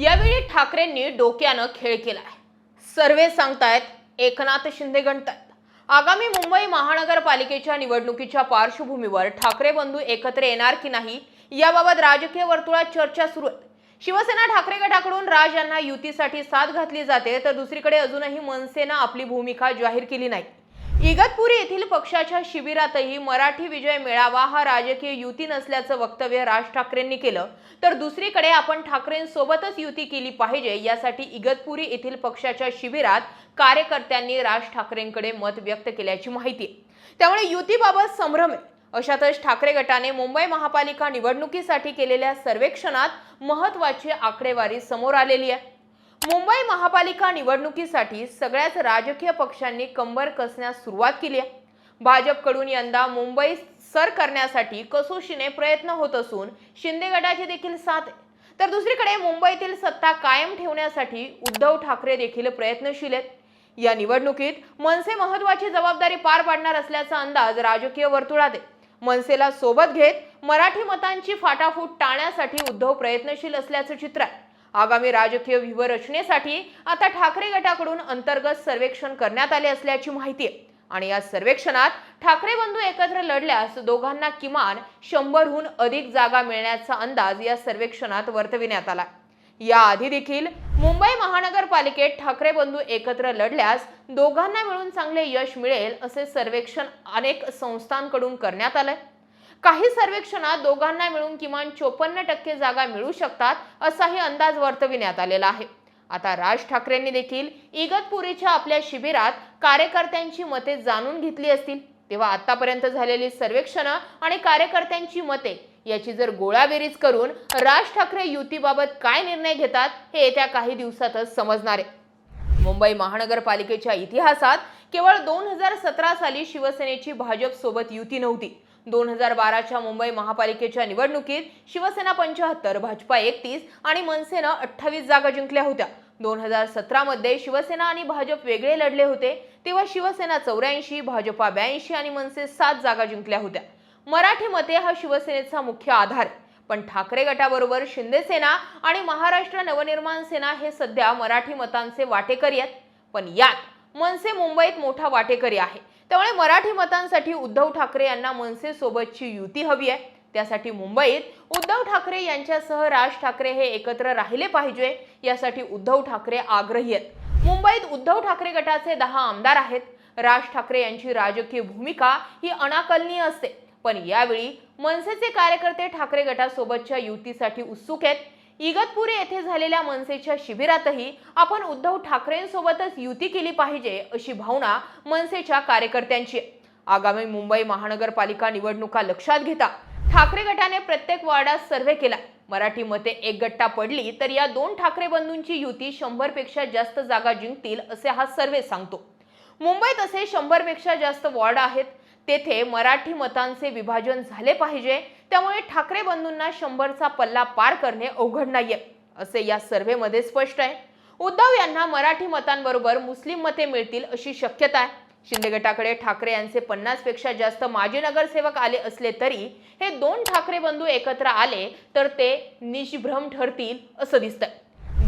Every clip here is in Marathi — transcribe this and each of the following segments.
यावेळी ठाकरेंनी डोक्यानं खेळ केलाय सर्वे सांगतायत एकनाथ शिंदे गणतायत. आगामी मुंबई महानगरपालिकेच्या निवडणुकीच्या पार्श्वभूमीवर ठाकरे बंधू एकत्र येणार की नाही याबाबत राजकीय वर्तुळात चर्चा सुरू आहे. शिवसेना ठाकरे गटाकडून राज यांना युतीसाठी साथ घातली जाते तर दुसरीकडे अजूनही मनसेनं आपली भूमिका जाहीर केली नाही. इगतपुरी येथील पक्षाच्या शिबिरातही मराठी विजय मेळावा हा राजकीय युती नसल्याचं वक्तव्य राज ठाकरेंनी केलं. तर दुसरीकडे आपण ठाकरेंसोबतच युती केली पाहिजे यासाठी इगतपुरी येथील पक्षाच्या शिबिरात कार्यकर्त्यांनी राज ठाकरेंकडे मत व्यक्त केल्याची माहिती. आहे त्यामुळे युतीबाबत संभ्रम आहे. अशातच ठाकरे गटाने मुंबई महापालिका निवडणुकीसाठी केलेल्या सर्वेक्षणात महत्वाची आकडेवारी समोर आलेली आहे. मुंबई महापालिका निवडणुकीसाठी सगळ्याच राजकीय पक्षांनी कंबर कसण्यास सुरुवात केली आहे. भाजपकडून यंदा मुंबई सर करण्यासाठी कसोशीने प्रयत्न होत असून शिंदे गटाची देखील साथ तर दुसरीकडे मुंबईतील सत्ता कायम ठेवण्यासाठी उद्धव ठाकरे देखील प्रयत्नशील आहेत. या निवडणुकीत मनसे महत्वाची जबाबदारी पार पाडणार असल्याचा अंदाज राजकीय वर्तुळात आहे. मनसेला सोबत घेत मराठी मतांची फाटाफूट टाळण्यासाठी उद्धव प्रयत्नशील असल्याचं चित्र आहे. आगामी राजकीय व्यूहरचनेसाठी आता ठाकरे गटाकडून अंतर्गत सर्वेक्षण करण्यात आले असल्याची माहिती आहे. आणि या सर्वेक्षणात ठाकरे बंधू एकत्र लढल्यास दोघांना किमान शंभरहून अधिक जागा मिळण्याचा अंदाज या सर्वेक्षणात वर्तविण्यात आला याआधी देखील मुंबई महानगरपालिकेत ठाकरे बंधू एकत्र लढल्यास दोघांना मिळून चांगले यश मिळेल असे सर्वेक्षण अनेक संस्थांकडून करण्यात आलंय. काही सर्वेक्षणात दोघांना मिळून किमान चोपन्न टक्के जागा मिळू शकतात असाही अंदाज वर्तविण्यात आलेला आहे. आता राज ठाकरेंनी देखील इगतपुरीच्या आपल्या शिबिरात कार्यकर्त्यांची मते जाणून घेतली असतील. तेव्हा आतापर्यंत झालेली सर्वेक्षणं आणि कार्यकर्त्यांची मते याची जर गोळाबेरीज करून राज ठाकरे युतीबाबत काय निर्णय घेतात हे येत्या काही दिवसातच समजणार आहे. मुंबई महानगरपालिकेच्या इतिहासात केवळ दोन हजार सतरा साली शिवसेनेची भाजप सोबत युती नव्हती. दोन हजार बाराच्या मुंबई महापालिकेच्या निवडणुकीत शिवसेना पंच्याहत्तर भाजपा एकतीस आणि मनसेनं अठ्ठावीस जागा जिंकल्या होत्या. दोन हजार सतरामध्ये शिवसेना आणि भाजप वेगळे लढले होते तेव्हा शिवसेना चौऱ्याऐंशी भाजपा ब्याऐंशी आणि मनसे सात जागा जिंकल्या होत्या. मराठी मते हा शिवसेनेचा मुख्य आधार. पण ठाकरे गटाबरोबर शिंदे सेना आणि महाराष्ट्र नवनिर्माण सेना हे सध्या मराठी मतांचे वाटेकरी आहेत. पण यात मनसे मुंबईत मोठा वाटेकरी आहे. त्यामुळे मराठी मतांसाठी उद्धव ठाकरे यांना मनसे सोबतची युती हवी आहे. त्यासाठी मुंबईत उद्धव ठाकरे यांच्यासह राज ठाकरे हे एकत्र राहिले पाहिजे यासाठी उद्धव ठाकरे आग्रही आहेत. मुंबईत उद्धव ठाकरे गटाचे दहा आमदार आहेत. राज ठाकरे यांची राजकीय भूमिका ही अनाकलनीय असते. पण यावेळी मनसेचे कार्यकर्ते ठाकरे गटासोबतच्या युतीसाठी उत्सुक आहेत. इगतपुरी येथे झालेल्या मनसेच्या शिबिरातही आपण उद्धव ठाकरेंसोबतच युती केली पाहिजे अशी भावना मनसेच्या कार्यकर्त्यांची. आहे आगामी मुंबई महानगरपालिका निवडणुका लक्षात घेता ठाकरे गटाने प्रत्येक वार्डात सर्व्हे केला. मराठी मते एक गट्टा पडली तर या दोन ठाकरे बंधूंची युती शंभरपेक्षा जास्त जागा जिंकतील असे हा सर्व्हे सांगतो. मुंबईत असे शंभरपेक्षा जास्त वॉर्ड आहेत. तेथे मराठी मतांचे विभाजन झाले पाहिजे. त्यामुळे ठाकरे बंधूंना शंभरचा पल्ला पार करणे अवघड नाहीये असे या सर्व्हेमध्ये स्पष्ट आहे. उद्धव यांना मराठी मतांबरोबर मुस्लिम मते मिळतील अशी शक्यता आहे. शिंदे गटाकडे ठाकरे यांचे पन्नासपेक्षा जास्त माजी नगरसेवक आले असले तरी हे दोन ठाकरे बंधू एकत्र आले तर ते निष्भ्रम ठरतील असं दिसतंय.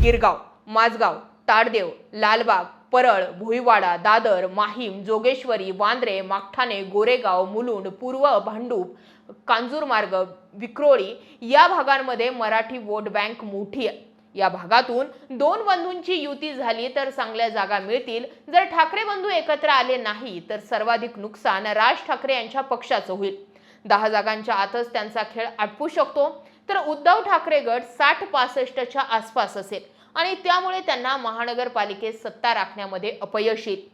गिरगाव माझगाव ताडदेव लालबाग परळ भुईवाडा दादर माहीम जोगेश्वरी वांद्रे मागठाणे गोरेगाव मुलुंड पूर्व भांडूप कांजूरमार्ग विक्रोळी या भागांमध्ये मराठी वोट बँक मोठी आहे. या भागातून दोन बंधूंची युती झाली तर चांगल्या जागा मिळतील. जर ठाकरे बंधू एकत्र आले नाही तर सर्वाधिक नुकसान राज ठाकरे यांच्या पक्षाचं होईल. दहा जागांच्या आतच त्यांचा खेळ आटपू शकतो. तर उद्धव ठाकरे गट साठ पासष्टच्या आसपास असेल. आणि त्यामुळे त्यांना महानगरपालिकेत सत्ता राखण्यामध्ये अपयश येईल.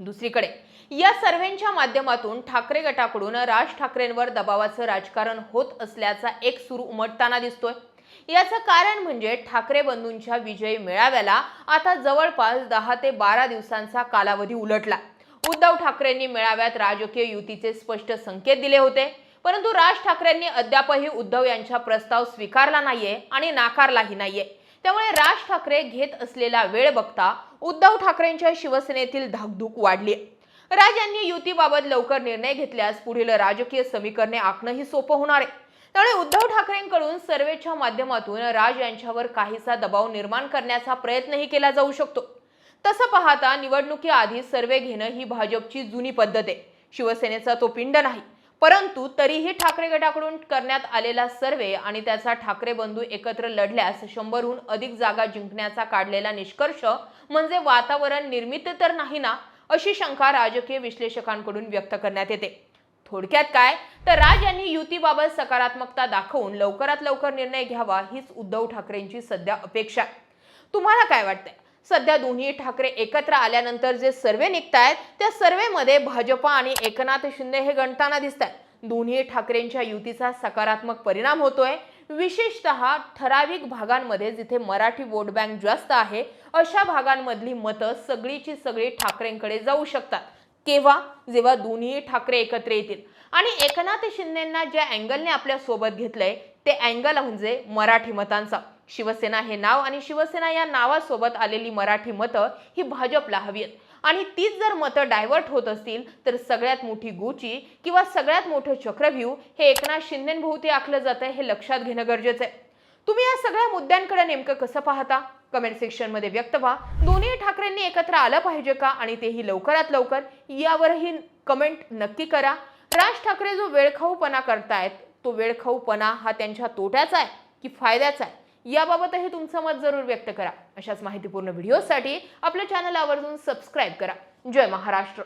दुसरीकडे या सर्व्हेच्या माध्यमातून ठाकरे गटाकडून राज ठाकरेंवर दबावाचं राजकारण होत असल्याचा एक सूर उमटताना दिसतोय. याचं कारण म्हणजे ठाकरे बंधूंच्या विजयी मेळाव्याला आता जवळपास दहा ते बारा दिवसांचा कालावधी उलटला. उद्धव ठाकरेंनी मेळाव्यात राजकीय युतीचे स्पष्ट संकेत दिले होते. परंतु राज ठाकरेंनी अद्यापही उद्धव यांचा प्रस्ताव स्वीकारला नाहीये आणि नाकारलाही नाहीये. त्यामुळे राज ठाकरे घेत असलेला वेळ बघता उद्धव ठाकरेंच्या शिवसेनेतील धाकधूक वाढली. राज यांनी युतीबाबत लवकर निर्णय घेतल्यास पुढील राजकीय समीकरणे आखणंही सोपं होणार आहे. त्यामुळे उद्धव ठाकरेंकडून सर्वेच्या माध्यमातून राज यांच्यावर काहीसा दबाव निर्माण करण्याचा प्रयत्नही केला जाऊ शकतो. तसं पाहता निवडणुकीआधी सर्वे घेणं ही भाजपची जुनी पद्धत आहे. शिवसेनेचा तो पिंड नाही. परंतु तरीही ठाकरे गटाकडून करण्यात आलेला सर्वे आणि त्याचा ठाकरे बंधू एकत्र लढल्यास शंभरहून अधिक जागा जिंकण्याचा काढलेला निष्कर्ष म्हणजे वातावरण निर्मित तर नाही ना अशी शंका राजकीय विश्लेषकांकडून व्यक्त करण्यात येते. थोडक्यात काय? तर राज यांनी युतीबाबत सकारात्मकता दाखवून लवकरात लवकर निर्णय घ्यावा हीच उद्धव ठाकरेंची सध्या अपेक्षा आहे. तुम्हाला काय वाटतंय? सध्या दोन्ही ठाकरे एकत्र आल्यानंतर जे सर्वे निघतायत त्या सर्वेमध्ये भाजपा आणि एकनाथ शिंदे हे गणताना दिसत आहेत दोन्ही ठाकरेंच्या युतीचा सकारात्मक परिणाम होतोय. विशेषतः ठराविक भागांमध्ये जिथे मराठी वोट बँक जास्त आहे अशा भागांमधली मतं सगळीची सगळी ठाकरेंकडे जाऊ शकतात. केव्हा? जेव्हा दोन्ही ठाकरे एकत्र येतील. आणि एकनाथ शिंदेना ज्या अँगलने आपल्यासोबत घेतलंय ते अँगल म्हणजे मराठी मतांचा. शिवसेना हे नाव आणि शिवसेना या नावासोबत आलेली मराठी मतं ही भाजपला हवी आहेत. आणि तीच जर मतं डायव्हर्ट होत असतील तर सगळ्यात मोठी गोची किंवा सगळ्यात मोठं चक्रव्यूह हे एकनाथ शिंदेभोवती आखलं जातंय हे लक्षात घेणं गरजेचं आहे. तुम्ही या सगळ्या मुद्द्यांकडे नेमकं कसं पाहता? कमेंट सेक्शनमध्ये व्यक्त व्हा. दोन्ही ठाकरेंनी एकत्र आलं पाहिजे का आणि तेही लवकरात लवकर यावरही कमेंट नक्की करा. राज ठाकरे जो वेळखाऊपणा करतायत तो वेळखाऊपणा हा त्यांच्या तोट्याचा आहे की फायद्याचा आहे? याबाबतही तुमचं मत जरूर व्यक्त करा. अशाच माहितीपूर्ण व्हिडिओसाठी आपल्या चॅनल आवर्जून सबस्क्राईब करा. जय महाराष्ट्र.